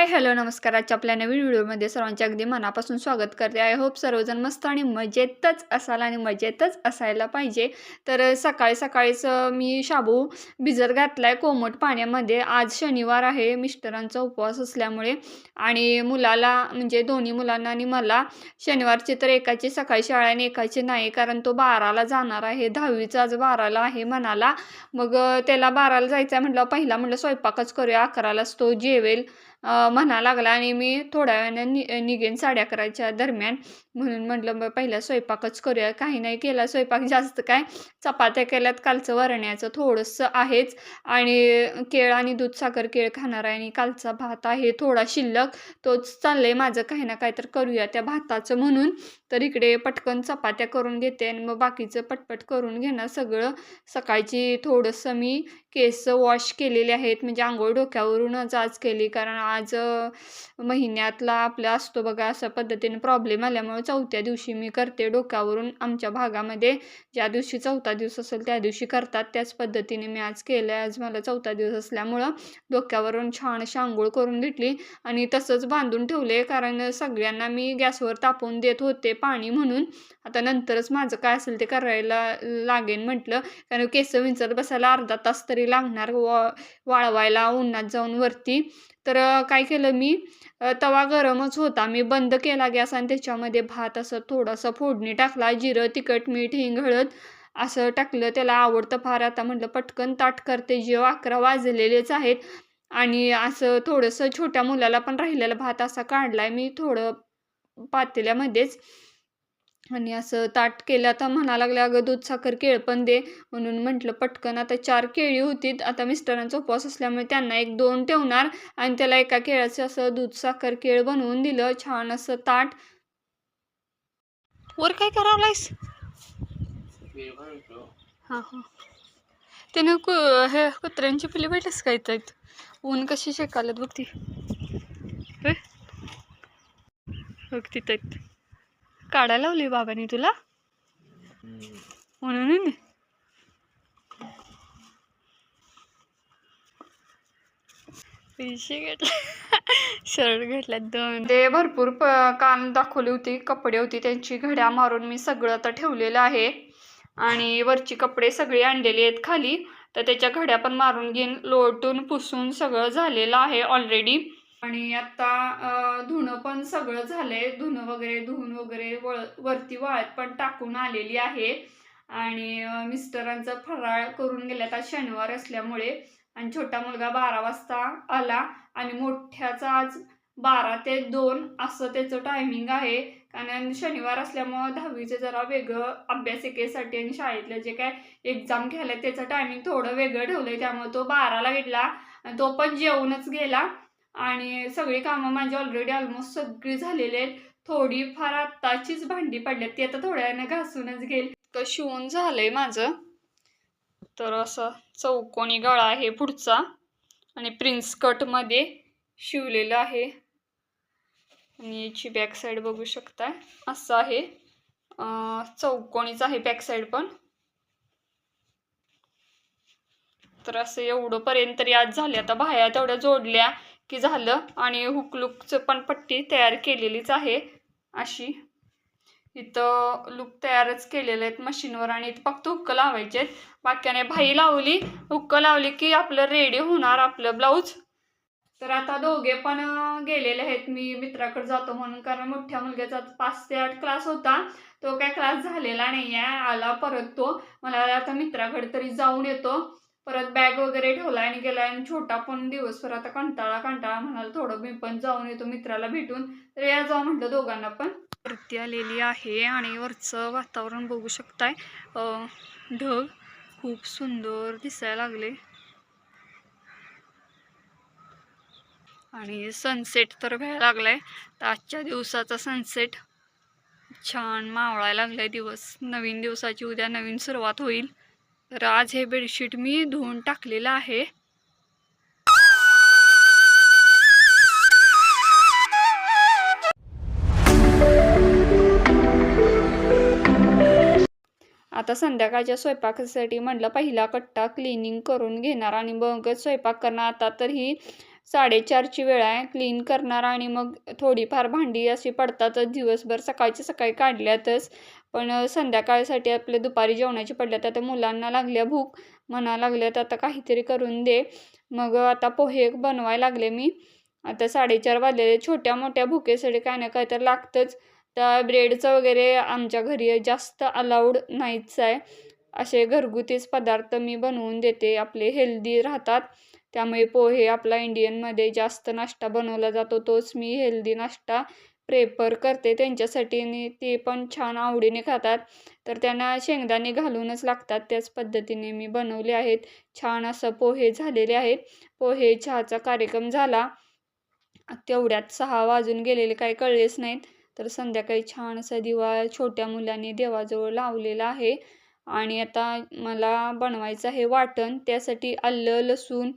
Hi hello नमस्कार. आजच्या आपल्या नवीन व्हिडिओमध्ये सर्वांचे अगदी मनापासून स्वागत करते. आय होप सर्वजण मस्त आणि मजेतच असाल आणि मजेतच असायला पाहिजे. तर सकाळी सकाळीच मी शाबू भिजत घातला आहे कोमट पाण्यामध्ये. आज शनिवार आहे मिस्टरांचा उपवास असल्यामुळे. आणि मुलाला म्हणजे दोन्ही मुलांना आणि मला शनिवारची तर एकाची सकाळी शाळा आणि एकाची नाही कारण तो बाराला जाणार आहे. दहावीचा आज बाराला आहे म्हणाला. मग त्याला बाराला जायचं आहे म्हटलं पहिला म्हटलं स्वयंपाकच करूया अकरालाच तो जेवेल. म्हणा लागला आणि मी थोड्या वेळानं नि निघेन साडे अकराच्या दरम्यान. म्हणून म्हटलं मग पहिला स्वयंपाकच करूया. काही नाही केला स्वयंपाक जास्त काय. चपात्या केल्यात कालचं वरण्याचं थोडंसं आहेच. आणि केळ आणि दूध साखर केळ खाणार आहे आणि कालचा भात आहे थोडा शिल्लक. तोच चाललंय माझं. काही ना काही तर करूया त्या भाताचं म्हणून. तर इकडे पटकन चपात्या करून घेते आणि मग बाकीचं पटपट करून घेणार सगळं. सकाळची थोडंसं मी केस वॉश केलेले आहेत. म्हणजे आंघोळ डोक्यावरूनच आज केली. कारण आज महिन्यातला आपला असतो बघा अशा पद्धतीने प्रॉब्लेम आल्यामुळे चौथ्या दिवशी मी करते डोक्यावरून आमच्या भागामध्ये. ज्या दिवशी चौथा दिवस असेल त्या दिवशी करतात. त्याच पद्धतीने मी आज केलं आहे आज मला चौथा दिवस असल्यामुळं डोक्यावरून छान अशी आंघोळ करून घेतली आणि तसंच बांधून ठेवले. कारण सगळ्यांना मी गॅसवर तापवून देत होते पाणी म्हणून. आता नंतरच माझं काय असेल ते करायला लागेल म्हटलं. कारण केस विंचत बसायला अर्धा तास तरी लागणार वा वाळवायला उन्हात जाऊन वरती. तर काय केलं मी तवा गरमच होता. मी बंद केला गॅस आणि त्याच्यामध्ये भात असं थोडंसं फोडणी टाकला जिरं तिखट मीठ हिंग हळद असं टाकलं. त्याला आवडतं फार आता म्हटलं पटकन ताट करते. जेव अकरा वाजलेलेच आहेत आणि असं थोडंसं छोट्या मुलाला पण राहिलेला भात असा काढलाय. मी थोडं पातेल्यामध्येच आणि असं ताट केलं तर म्हणा लागलं अगं दूध साखर केळ पण दे. म्हणून म्हटलं पटकन आता चार केळी होती आता मिस्टरांचा उपवास असल्यामुळे त्यांना एक दोन ठेवणार आणि त्याला एका केळाचं असं दूध साखर केळ बनवून दिलं छान असं ताट. वर काय करावलायस? हां हां. त्याने कु हे कुत्र्यांची पिल्ली भेटस काय इथं? ऊन कशी शेकालत बघ ती. बघ तिथं. काढायला लावली बाबांनी तुला? म्हणून पैसे घेतले शर्ट घेतल्यात दोन. ते भरपूर प काम दाखवली होती कपडे होती त्यांची घड्या मारून मी सगळं आता ठेवलेलं आहे. आणि वरची कपडे सगळी आणलेले आहेत खाली. तर त्याच्या घड्या पण मारून घेईन लोटून पुसून सगळं झालेलं आहे ऑलरेडी आणि आता धुणं पण सगळं झालंय. धुणं वगैरे धुवून वगैरे वळ वरती वाळत पण टाकून आलेली आहे. आणि मिस्टरांचं मिस्टरांचा फराळ करून गेल्यात आज शनिवार असल्यामुळे. आणि छोटा मुलगा बारा वाजता आला आणि मोठ्याचा आज बारा ते दोन असं त्याचं टायमिंग आहे. कारण शनिवार असल्यामुळं दहावीचं जरा वेगळं अभ्यासिकेसाठी आणि शाळेतलं जे काय एक्झाम घ्यायला त्याचं टायमिंग थोडं वेगळं ठेवलंय. त्यामुळे तो बाराला घेतला आणि तो पण जेवूनच गेला. आणि सगळी कामं माझी ऑलरेडी ऑलमोस्ट सगळी झालेली आहेत. थोडी फार आत्ताचीच भांडी पडल्यात. ती आता थोड्या वेळाने घासूनच घेईल. तर शिवून झालंय माझं. तर असं चौकोनी गळा आहे पुढचा. आणि प्रिन्स कटमध्ये शिवलेलं आहे. आणि याची बॅक साईड बघू शकताय. असं आहे. अं, चौकोनीच आहे बॅक साईड पण. तर असं एवढं पर्यंत तरी आज झाले आता बाह्या तेवढ्या जोडल्या. की झालं आणि हुकलुकचं पण पट्टी तयार केलेलीच आहे. अशी. इथं लुक तयारच केलेले आहेत मशीनवर आणि इथं फक्त हुक्क लावायचे आहेत. बाक्याने भाई लावली हुक्क लावली की आपलं रेडी होणार आपलं ब्लाऊज तर आता दोघे पण गेलेले आहेत. मी मित्राकडे जातो म्हणून कारण मोठ्या मुलग्याचा पाच ते आठ क्लास होता. तो काय क्लास झालेला नाही आहे आला परत तो. मला आता मित्राकडे तरी जाऊन येतो. परत बॅग वगैरे ठेवला आणि गेला आणि छोटा पण दिवसभर आता कंटाळा कंटाळा म्हणाला थोडं. मी पण जाऊन येतो मित्राला भेटून. तर या जाऊ म्हटलं दोघांना पण. वरती आलेली आहे आणि वरचं वातावरण बघू शकताय. ढग खूप सुंदर दिसायला लागले. आणि सनसेट तर घ्यायला लागलाय. तर आजच्या दिवसाचा सनसेट छान मावळायला लागलाय दिवस. नवीन दिवसाची उद्या नवीन सुरुवात होईल. तर आज हे बेडशीट मी धुवून टाकलेलं आहे. आता संध्याकाळच्या स्वयंपाकासाठी म्हटलं पहिला कट्टा क्लिनिंग करून घेणार आणि मग स्वयंपाक करणार. आता तर ही साडेचारची वेळ आहे. क्लीन करणार आणि मग थोडीफार भांडी अशी पडतातच. दिवसभर सकाळची सकाळी काढल्यातच पण संध्याकाळसाठी आपले दुपारी जेवणाची पडल्यात. आता मुलांना लागल्या भूक म्हणा लागल्यात आता काहीतरी करून दे. मग आता पोहे बनवायला लागले मी. आता साडेचार वाजलेले. छोट्या मोठ्या भुकेसाठी काय ना काय तर लागतंच. त्या ब्रेडचं वगैरे आमच्या घरी जास्त अलाउड नाहीच आहे. असे घरगुतीच पदार्थ मी बनवून देते. आपले हेल्दी राहतात. त्यामुळे पोहे आपला इंडियनमध्ये जास्त नाश्ता बनवला जातो. तोच मी हेल्दी नाश्ता प्रेफर करते त्यांच्यासाठी आणि ते पण छान आवडीने खातात. तर त्यांना शेंगदाणे घालूनच लागतात. त्याच पद्धतीने मी बनवले आहेत. छान असं पोहे झालेले आहेत. पोहे चहाचा कार्यक्रम झाला. तेवढ्यात सहा वाजून गेलेले काही कळलेच नाहीत. तर संध्याकाळी छान असा दिवा छोट्या मुलाने देवाजवळ लावलेला आहे. आणि आता मला बनवायचं आहे वाटण. त्यासाठी आलं लसूण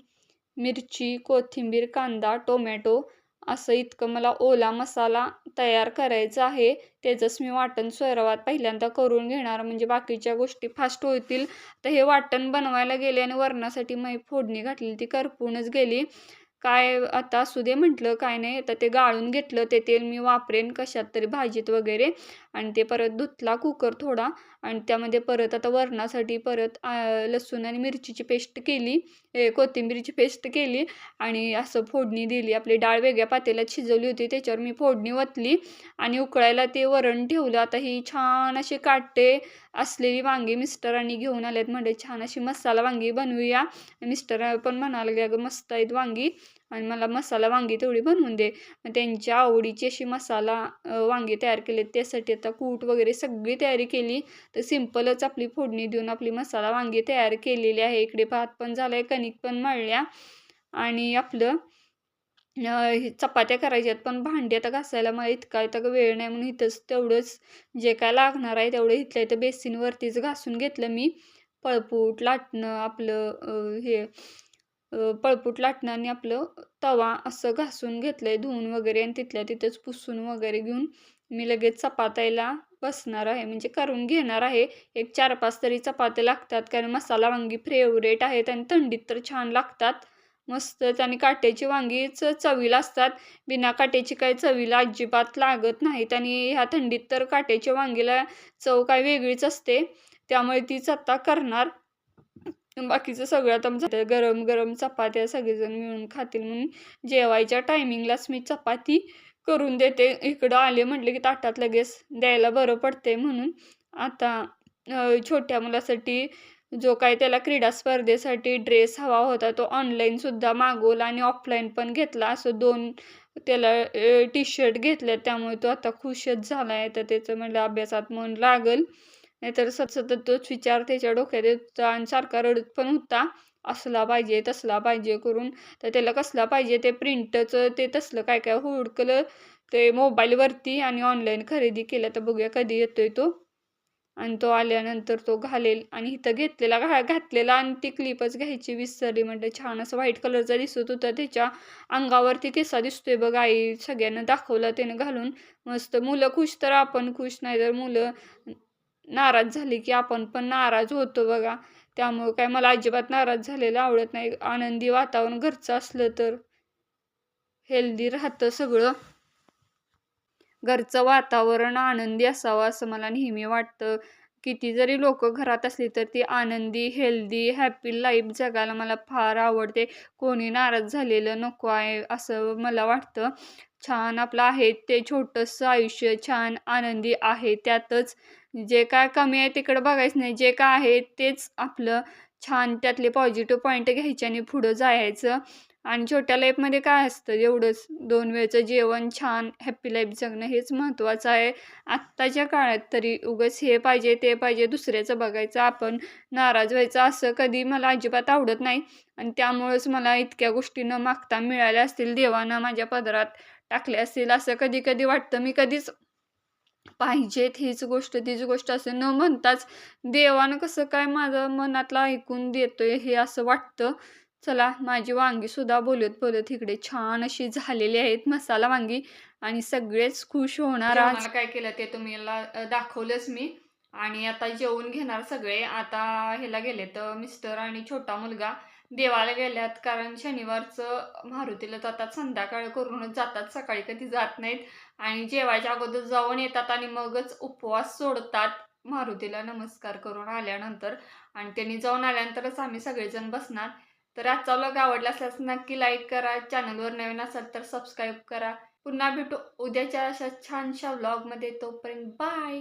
मिरची कोथिंबीर कांदा टोमॅटो असं इतकं मला ओला मसाला तयार करायचा आहे त्याचंच मी वाटण स्वैरावात पहिल्यांदा करून घेणार. म्हणजे बाकीच्या गोष्टी फास्ट होतील. तर हे वाटण बनवायला गेले आणि वरणासाठी मी फोडणी घातली ती करपूनच गेली. काय आता असू दे म्हटलं काय नाही. आता ते गाळून घेतलं ते तेल मी वापरेन कशात तरी भाजीत वगैरे. आणि ते परत धुतला कुकर थोडा. आणि त्यामध्ये परत आता वरणासाठी परत लसूण आणि मिरचीची पेस्ट केली. कोथिंबीरची पेस्ट केली. आणि असं फोडणी दिली. आपली डाळ वेगळ्या पातेल्यात शिजवली होती. त्याच्यावर मी फोडणी ओतली. आणि उकळायला ते वरण ठेवलं. आता ही छान अशी काटे असलेली वांगी मिस्टरांनी घेऊन आलेत. म्हणजे छान अशी मसाला वांगी बनवूया. मिस्टर पण म्हणाले की अगं मस्त आहेत वांगी. आणि मला मसाला वांगी तेवढी बनवून दे. मग त्यांच्या आवडीची अशी मसाला वांगी तयार केले त्यासाठी आता कूट वगैरे सगळी तयारी केली. तर सिम्पलच आपली फोडणी देऊन आपली मसाला वांगी तयार केलेली आहे. इकडे भात पण झाला आहे कणिक पण मळल्या. आणि आपलं चपात्या करायच्या आहेत पण भांडी आता घासायला मला इतका इतका वेळ नाही म्हणून इथंच तेवढंच जे काय लागणार आहे तेवढं इथल्या इथं बेसिनवरतीच घासून घेतलं मी. पळपूट लाटणं आपलं हे पळपूट लाटणं आणि आपलं तवा असं घासून घेतलं आहे धुवून वगैरे आणि तिथल्या तिथंच पुसून वगैरे घेऊन मी लगेच चपात्याला बसणार आहे म्हणजे करून घेणार आहे. एक चार पाच तरी चपात्या लागतात कारण मसाला वांगी फेवरेट आहेत आणि थंडीत तर छान लागतात. मस्तच. आणि काट्याची वांगीच चवीला असतात. बिना काट्याची काही चवीला अजिबात लागत नाहीत. आणि ह्या थंडीत तर काट्याच्या वांगीला चव काय वेगळीच असते. त्यामुळे तीच आता करणार. बाकीचं सगळं आता आमचं गरम गरम चपात्या सगळेजण मिळून खातील म्हणून जेवायच्या टायमिंगलाच मी चपाती करून देते. इकडं आले म्हटले की ताटात लगेच द्यायला बरं पडते म्हणून. आता छोट्या मुलासाठी जो काही त्याला क्रीडा स्पर्धेसाठी ड्रेस हवा होता तो ऑनलाईनसुद्धा मागवला आणि ऑफलाईन पण घेतला. असं दोन त्याला टी शर्ट घेतल्या. त्यामुळे तो आता खुशच झाला आहे तर त्याचं म्हणलं अभ्यासात मन लागल. नाहीतर सतत सतत तोच विचार त्याच्या डोक्यात येत होता आणि सारखा रडत पण होता. असला पाहिजे तसला पाहिजे करून. तर त्याला कसला पाहिजे ते प्रिंटचं ते तसलं काय काय हुडकलं ते मोबाईलवरती आणि ऑनलाईन खरेदी केलं तर बघूया कधी येतोय तो. आणि तो आल्यानंतर तो घालेल आणि इथं घेतलेला घा घातलेला आणि ती क्लिपच घ्यायची विसरली म्हणजे छान असं व्हाईट कलरचा दिसत होता. त्याच्या अंगावरती कसा दिसतोय बघ आई सगळ्यांना दाखवला त्यानं घालून. मस्त मुलं खुश तर आपण खुश नाही तर मुलं नाराज झाली की आपण पण नाराज होतो बघा. त्यामुळं काय मला अजिबात नाराज झालेलं आवडत नाही. आनंदी वातावरण घरचं असलं तर हेल्दी राहतं सगळं. घरचं वातावरण आनंदी असावं असं मला नेहमी वाटतं. किती जरी लोक घरात असली तर ती आनंदी हेल्दी हॅपी लाईफ जगायला मला फार आवडते. कोणी नाराज झालेलं नको आहे असं मला वाटतं. छान आपलं आहे ते छोटंसं आयुष्य छान आनंदी आहे त्यातच. जे काय कमी आहे तिकडं बघायचं नाही. जे काय आहे तेच आपलं छान त्यातले पॉझिटिव्ह पॉईंट घ्यायचे आणि पुढं जायचं. आणि छोट्या लाईफमध्ये काय असतं? एवढंच. दोन वेळचं जेवण छान हॅप्पी लाईफ जगणं हेच महत्त्वाचं आहे. आत्ताच्या काळात तरी उगाच हे पाहिजे ते पाहिजे दुसऱ्याचं बघायचं. आपण नाराज व्हायचं असं कधी मला अजिबात आवडत नाही. आणि त्यामुळंच मला इतक्या गोष्टी न मागता मिळाल्या असतील देवानं माझ्या पदरात टाकले असतील असं कधी कधी वाटतं. मी कधीच पाहिजेत हीच गोष्ट तीच गोष्ट असं न म्हणताच देवानं कसं काय माझं मनातलं ऐकून देतोय हे असं वाटतं. चला माझी वांगी सुद्धा बोलत बोलत इकडे छान अशी झालेली आहेत मसाला वांगी. आणि सगळेच खुश होणार आज. काय केलं ते तुम्हाला दाखवलंच मी. आणि आता जेवून घेणार सगळे. आता ह्याला गेले तर मिस्टर आणि छोटा मुलगा. देवाला गेल्यात कारण शनिवारचं मारुतीला जातात संध्याकाळ करूनच जातात सकाळी कधी जात नाहीत. आणि जेवायच्या अगोदर जाऊन येतात आणि मगच उपवास सोडतात. मारुतीला नमस्कार करून आल्यानंतर. आणि त्यांनी जाऊन आल्यानंतरच आम्ही सगळेजण बसणार. तर आजचा व्लॉग आवडला असल्यास नक्की लाईक करा. चॅनलवर नवीन असाल तर सबस्क्राईब करा. पुन्हा भेटू उद्याच्या अशा छानशा व्लॉगमध्ये तोपर्यंत बाय